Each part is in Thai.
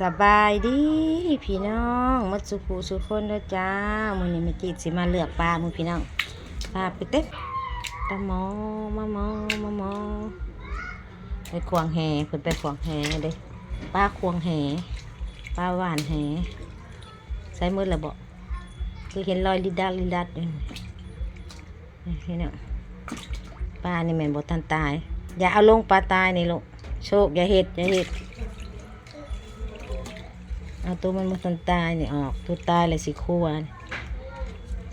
สบายดีพี่น้องมัดสุขูสุขคนเด้อจ้ามือนี้ม่จีดสิมาเลือกปลามือพี่น้องปลาไปเต็มตะหมอมะหมอมะหมอไปควงแหเพิ่นไปควงแหเด้ปลาควงแหปลาหวานแหใส่มือละบ่คือเห็นรอยลิดาลิดัดอยู่นี่พี่น้องปลานี่แม่นบ่ทันตาย อย่าเอาลงปลาตายนี่ลูกโชคอย่าเฮ็ดอย่าเฮ็ด เอาตัวมันมาทันตายนี่ออกตัวตายเลยสิคั่ว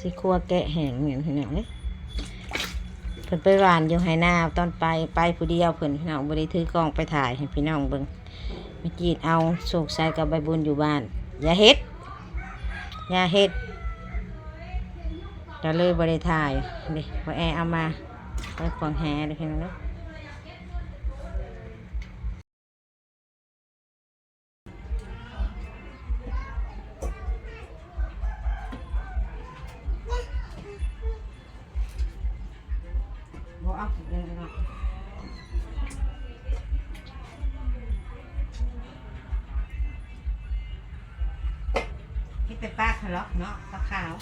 สิครัวแกะแห้งเหมือนพี่น้องเอ้ยเพิ่นไปหวานอยู่ไหนาตอนไปไปผู้เดียวเพิ่นพี่น้องบ่ได้ถือกล้องไปถ่ายให้พี่น้องเบิ่งเมื่อกี้เอาโศกใส่กับใบบุญอยู่บ้าน อย่าเฮ็ดอย่าเฮ็ดก็เลยบ่ได้ถ่ายนี่บ่แอเอามาไปขวงแหเลยพี่น้องเด้อบ่ เอาเดินก่อนที่เป็นปลาคาร์ลเนาะปลาขาว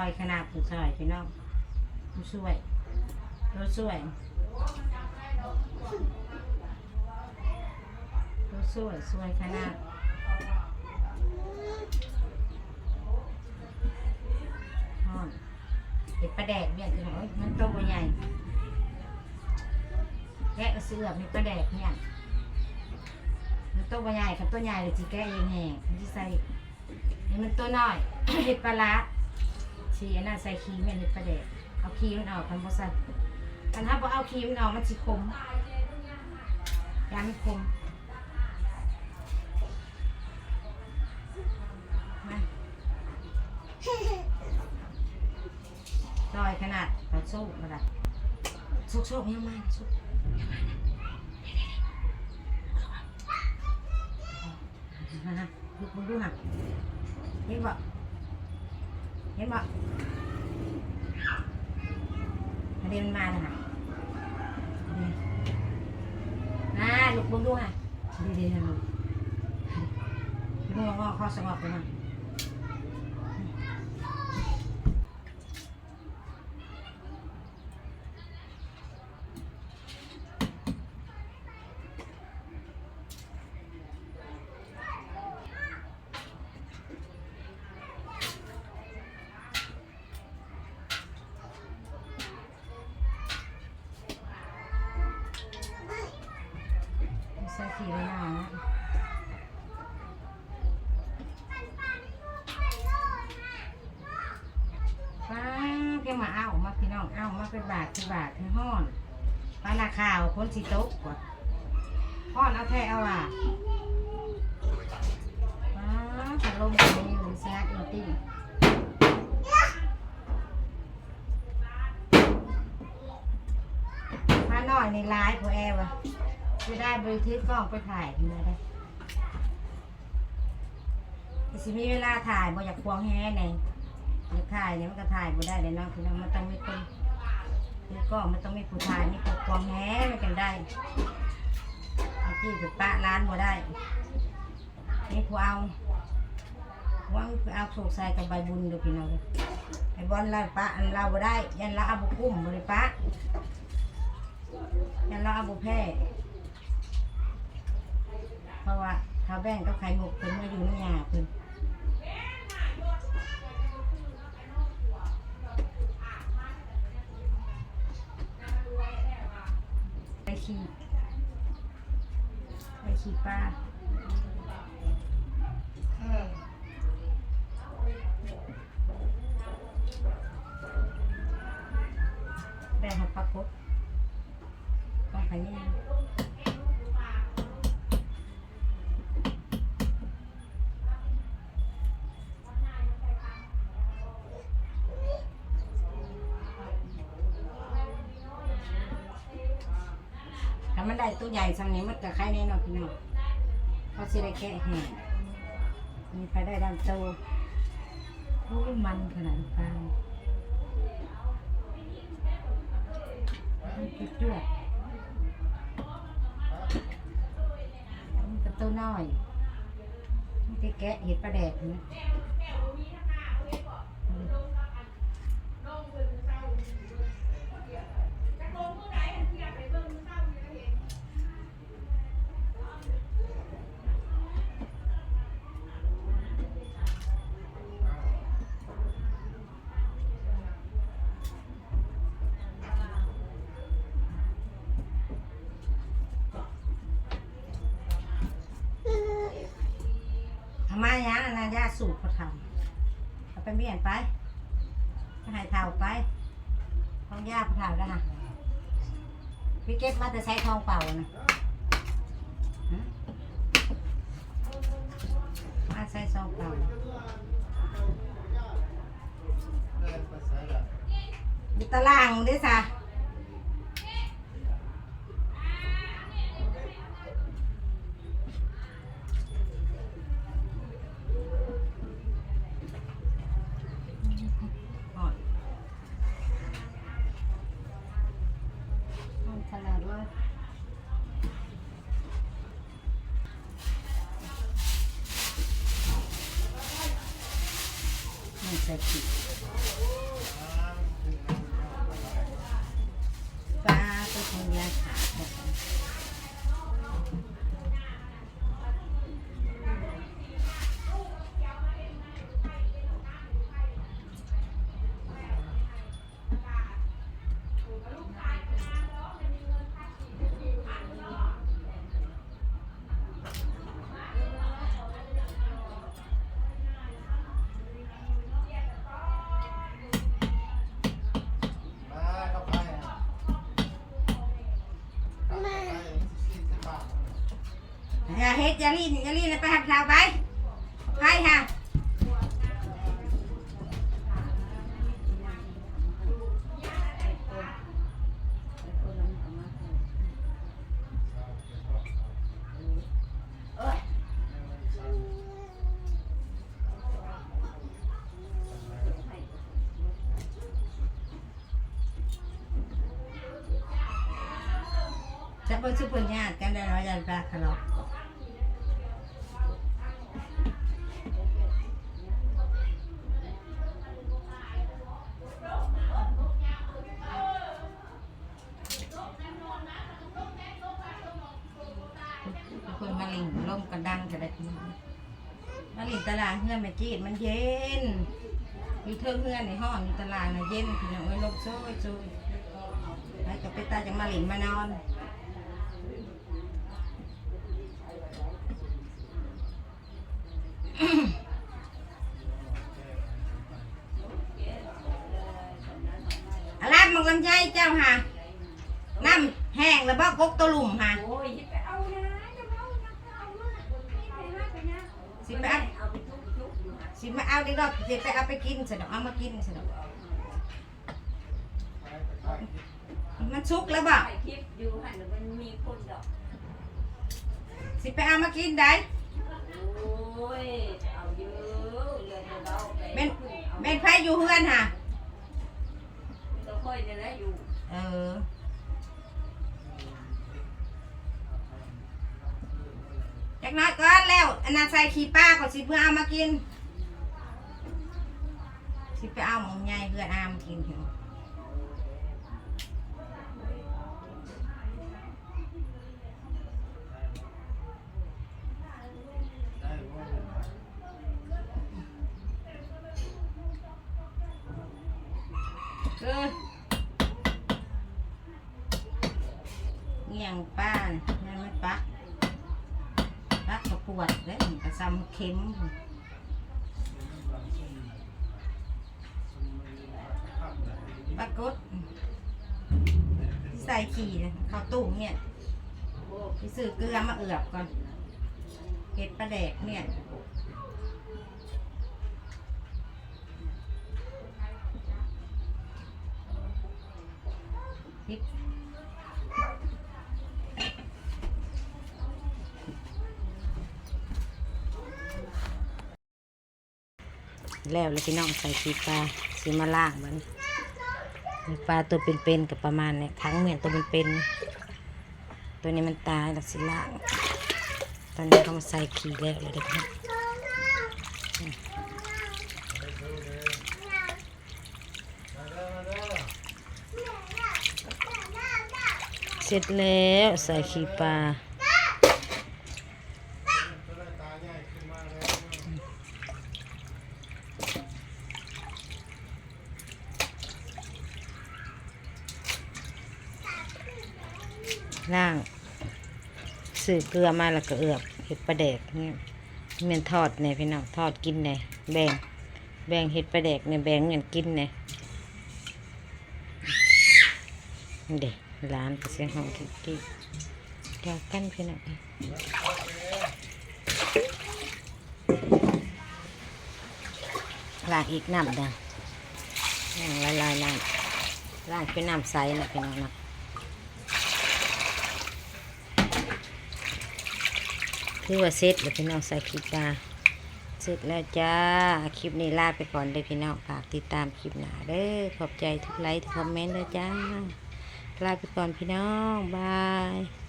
อยขนาดผู้ซอยพี่น้องผู้ช่วยรถช่วยรถช่วยช่วยขนาดฮ้อนเห็ดปลาแดกเนี่ยคือโอ้ยมันโตใหญ่แกะเสื้อมีปลาแดกเนี่ยมันโตใหญ่กับตัวใหญ่เลยจีแกะเองแห้งมันจะใส่นี่มันตัวน้อยเห็ดปลาร้า สีอันนั้นใส่ครีมเนี่ยเห็ดปลาแดกเอาครีมมันออกคันบ่ใส่คันถ้าบ่เอาครีมมันออกมันสิคมยามันคมมาลอยขนาดเราสู้มาละสุกสุกยังมาสุกยังมานะนะลูกมึงดูห่ะ เห็นบ่เห็นบ่อันนี้มันมาแล้วค่ะอ่าลูกบุ้งดูค่ะดีดีนะลูกลูกงอข้อสงบไปมั้งใสีไว้หน้าป้าแกมาเอามาพี่น้องเอามาเป็นบาทเป็นบาทเป็นห้อนปลาหน้าข่าวคนสีโต๊ะกว่าห้อนเอาแท้เอาอะป้าพัดลมตรงนี้เลยแซ่บอีตี้มาหน่อยในไลฟ์พอแอร์วะ จะได้บริทึกกล้องไปถ่ายขึ้นมาได้แต่สิมีเวลาถ่ายบ่อยากควงแฮ่ไงอยากถ่ายเนี่ยมันก็ถ่ายบ่ได้เลยเนาะคือมันต้องมีคนถือกล้องมันต้องมีผู้ถ่ายมีผู้ควงแฮ่มันกันได้เมื่อกี้ไปปะร้านบ่ได้นี่ผู้เอาผู้เอาเอาโศกใส่กับใบบุญเดูพี่น้องไอ้บอลเราปะอันเราบ่ได้ ยันเราเอาบุกุ้มบ่ได้ปะยันเราเอาบุแพ้ เพราะว่าเขาแบ่งกับไข่มุกเพิ่นมาอยู่ในยาเพิ่นไปขี่ไปขี่ปลาแบ่งให้ปลากดปลาไข่แยงามั ตัวใหญ่สังนี้มันก็ไข่แน่นอนพี่น้องเขาสิได้แกะแห้งมีใครได้ดำโตโอ้มันขนาดปลานจุดจวดมันกระตัวน้อยมันจะแกะเห็ดปลาแดกนะ ทำไมยะนะยาสูบเขาทำเอาไปเมียนไปไปใหายเท่าไปทองยาเขาทำแล้วค่ะพี่เก็บมาแต่ใช้ทองเปล่านะมาใช้ซองเปล่าอยู่ตารางด้วยจ้ะ ขนาดว่าไม่ใส่ผิดปลาตัวทองยาขาดบอกก่อนอย่า เฮ็ดยาลีนยาลีนไปหักเท้าไปไปค่ะจะเปิดซุปเปอร์ญาติกันได้ร้อยยันปลาคาร์ล ดังจะริตลาดเฮือนแม่จีดมันเย็น อยู่เทิงเฮือนในห้องอยู่ตลาดนะเย็นพี่น้องเอ้ยลมโซ่โซ่ไปกับไปตาจะมาลิงมานอนอะไรมันลำไยเจ้าค่ะน้ำแห้งแล้วบ่กกตัวหลุมค่ะ ฮะสิมาเอาดีดอกสิไปเอาไปกินสนอกเอามากินสนอกมันสุกแล้วบ่ถ่ายคลิปอยู่ฮะเดี๋ยวมันมีคนดอกสิไปเอามากินได้โอ้ยเอาเยอะเลยจะเอาไปแม่นเอาแม่นไผอยู่เฮือนค่ะตัวค่อยจะได้อยู่เออจักน้อยก่อนแล้วอันนั้นใส่ขี้ป้าก่อนสิเพื่อเอามากิน สิไปเอาหมองใหญ่เพื่อเอามกินเถอะเออเงี่ยงป้านั่นไม่ปักปักกระปวดแล้วมันกระซำเข็ม กดที่ใส่ขี่ข้าวตู้เนี่ยไปซื้อเกลือมาเอือบก่อนเห็ดปลาแดกเนี่ยพริกแล้วเลยพี่น้องใส่พริกปลาสีมาล่างมัน ปลาตัวเป็นๆกับประมาณเนี่ยครั้งเหมือนตัวเป็นๆตัวนี้มันตายแล้วสิล่างตอนนี้เขามาใส่ขี้แล้วเลยเด็กนะเสร็จแล้วใส่ขี้ปลา ล่างซื้อ เกลือมาแล้วก็เอือบเห็ดปลาแดกเนี่ยเมียนทอดเนี่ยพี่น้องทอดกินเนี่ยแบ่งแบ่งเห็ดปลาแดกเนี่ยแบ่งเงินกินเนี่ยเด็กร้านก็เสียงห้องกิ๊กกิ๊กเดียวกันพี่น้องล้างอีกน้ำดังล้างละลายน้ำล้างเป็นน้ำใสนะพี่น้องนะ คือว่าเสร็จแล้วพี่น้องใส่คลิปมาเสร็จแล้วจ้า คลิปนี้ลาไปก่อนเลยพี่น้องฝากติดตามคลิปหน้าเด้อขอบใจทุกไลค์ทุกคอมเมนต์เลยจ้าลาไปก่อนพี่น้อง บาย